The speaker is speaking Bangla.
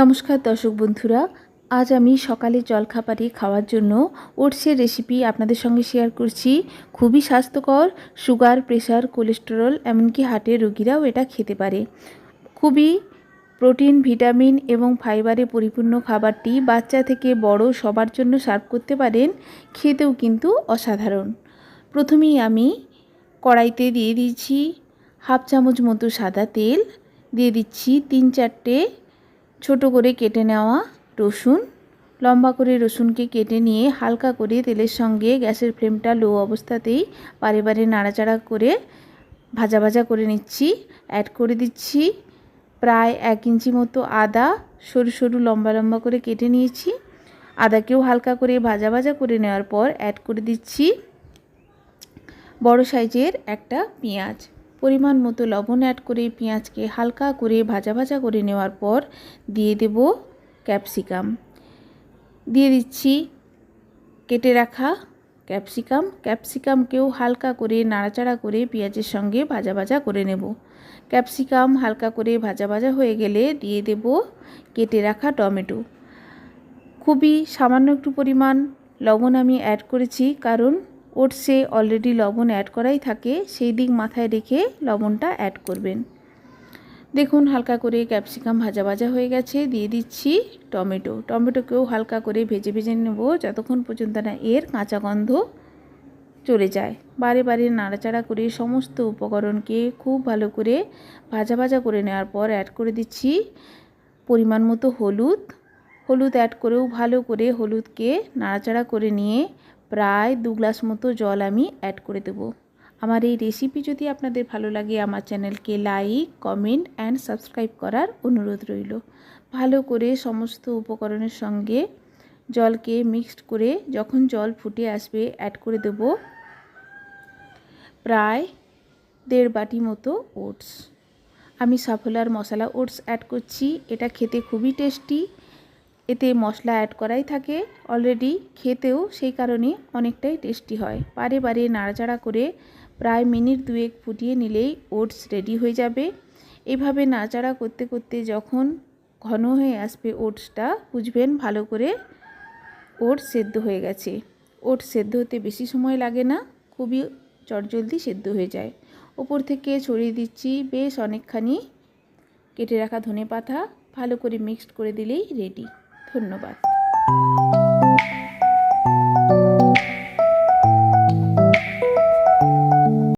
নমস্কার দর্শক বন্ধুরা, আজ আমি সকালে জলখাবারে খাওয়ার জন্য ওটসের রেসিপি আপনাদের সঙ্গে শেয়ার করছি। খুবই স্বাস্থ্যকর সুগার প্রেশার কোলেস্টেরল এমনকি হার্টের রোগীরাও এটা খেতে পারে। খুবই প্রোটিন ভিটামিন এবং ফাইবারে পরিপূর্ণ খাবারটি বাচ্চা থেকে বড় সবার জন্য সার্ভ করতে পারেন, খেতেও কিন্তু অসাধারণ। প্রথমেই আমি কড়াইতে দিয়ে দিয়েছি হাফ চামচ মতো সাদা তেল, দিয়ে দিচ্ছি তিন চারটে ছোট করে কেটে নেওয়া রসুন, লম্বা করে রসুনকে কেটে নিয়ে হালকা করে তেলের সঙ্গে গ্যাসের ফ্লেমটা লো অবস্থাতেই বারে বারে নাড়াচাড়া করে ভাজা ভাজা করে নিচ্ছি। অ্যাড করে দিচ্ছি প্রায় এক ইঞ্চি মতো আদা, সরু সরু লম্বা লম্বা করে কেটে নিয়েছি। আদাকেও হালকা করে ভাজা ভাজা করে নেওয়ার পর অ্যাড করে দিচ্ছি বড় সাইজের একটা পেঁয়াজ। পরিমাণ মতো লবণ অ্যাড করে পেঁয়াজকে হালকা করে ভাজা ভাজা করে নেওয়ার পর দিয়ে দেব ক্যাপসিকাম দিয়ে দিচ্ছি কেটে রাখা ক্যাপসিকাম ক্যাপসিকামকেও হালকা করে নাড়াচাড়া করে পেঁয়াজের সঙ্গে ভাজা ভাজা করে নেব। ক্যাপসিকাম হালকা করে ভাজা ভাজা হয়ে গেলে দিয়ে দেব কেটে রাখা টমেটো। খুবই সামান্য একটু পরিমাণ লবণ আমি অ্যাড করেছি কারণ ওটসে অলরেডি লবণ অ্যাড করাই থাকে, সেই দিক মাথায় রেখে লবণটা অ্যাড করবেন। দেখুন হালকা করে ক্যাপসিকাম ভাজা ভাজা হয়ে গেছে, দিয়ে দিচ্ছি টমেটো। টমেটোকেও হালকা করে ভেজে ভেজে নেব, যতক্ষণ পর্যন্ত না এর কাঁচা গন্ধ চলে যায়। বারে বারে নাড়াচাড়া করে সমস্ত উপকরণকে খুব ভালো করে ভাজা ভাজা করে নেওয়ার পর অ্যাড করে দিচ্ছি পরিমাণ মতো হলুদ। হলুদ অ্যাড করেও ভালো করে হলুদকে নাড়াচাড়া করে নিয়ে প্রায় দু গ্লাস মতো জল আমি অ্যাড করে দেবো। আমার এই রেসিপি যদি আপনাদের ভালো লাগে, আমার চ্যানেলকে লাইক কমেন্ট অ্যান্ড সাবস্ক্রাইব করার অনুরোধ রইল। ভালো করে সমস্ত উপকরণের সঙ্গে জলকে মিক্সড করে যখন জল ফুটে আসবে অ্যাড করে দেব প্রায় দেড় বাটি মতো ওটস। আমি সাফলার মশলা ওটস অ্যাড করছি, এটা খেতে খুবই টেস্টি এতে মশলা অ্যাড করাই থাকে। অলরেডি খেতেও সেই কারণে অনেকটাই টেস্টি হয়। বারে বারে নাড়াচাড়া করে প্রায় মিনিট দুয়েক ফুটিয়ে নিলেই ওটস রেডি হয়ে যাবে। এভাবে নাড়াচাড়া করতে করতে যখন ঘন হয়ে আসবে ওটসটা বুঝবেন ভালো করে ওটস সেদ্ধ হয়ে গেছে। ওটস সেদ্ধ হতে বেশি সময় লাগে না, খুবই চটজলদি সেদ্ধ হয়ে যায়। ওপর থেকে ছড়িয়ে দিচ্ছি বেশ অনেকখানি কেটে রাখা ধনে পাতা ভালো করে মিক্সড করে দিলেই রেডি ধন্যবাদ।